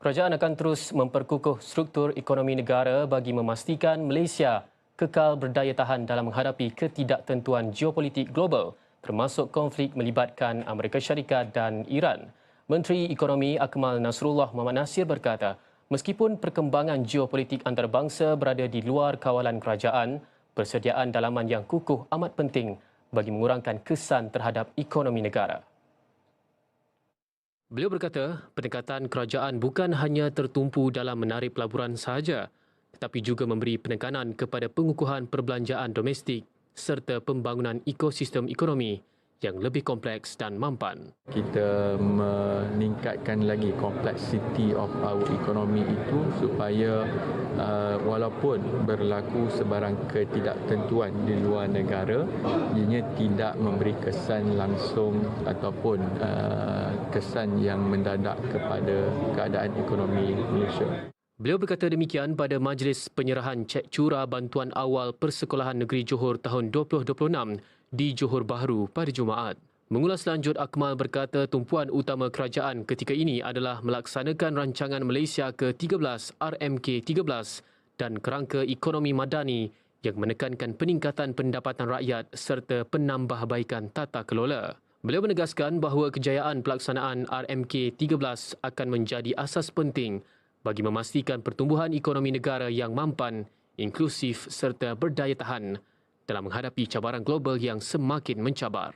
Kerajaan akan terus memperkukuh struktur ekonomi negara bagi memastikan Malaysia kekal berdaya tahan dalam menghadapi ketidaktentuan geopolitik global termasuk konflik melibatkan Amerika Syarikat dan Iran. Menteri Ekonomi Akmal Nasrullah Muhammad Nasir berkata, meskipun perkembangan geopolitik antarabangsa berada di luar kawalan kerajaan, persediaan dalaman yang kukuh amat penting bagi mengurangkan kesan terhadap ekonomi negara. Beliau berkata, pendekatan kerajaan bukan hanya tertumpu dalam menarik pelaburan sahaja, tetapi juga memberi penekanan kepada pengukuhan perbelanjaan domestik serta pembangunan ekosistem ekonomi yang lebih kompleks dan mampan. Kita meningkatkan lagi kompleksiti of our economy itu supaya uh, walaupun berlaku sebarang ketidaktentuan di luar negara, ianya tidak memberi kesan langsung ataupun uh, kesan yang mendadak kepada keadaan ekonomi Malaysia. Beliau berkata demikian pada majlis penyerahan cek curah bantuan awal Persekolahan Negeri Johor tahun 2026 di Johor Bahru pada Jumaat. Mengulas lanjut, Akmal berkata tumpuan utama kerajaan ketika ini adalah melaksanakan rancangan Malaysia ke-13 RMK-13 dan kerangka ekonomi madani yang menekankan peningkatan pendapatan rakyat serta penambahbaikan tata kelola. Beliau menegaskan bahawa kejayaan pelaksanaan RMK-13 akan menjadi asas penting bagi memastikan pertumbuhan ekonomi negara yang mampan, inklusif serta berdaya tahan dalam menghadapi cabaran global yang semakin mencabar.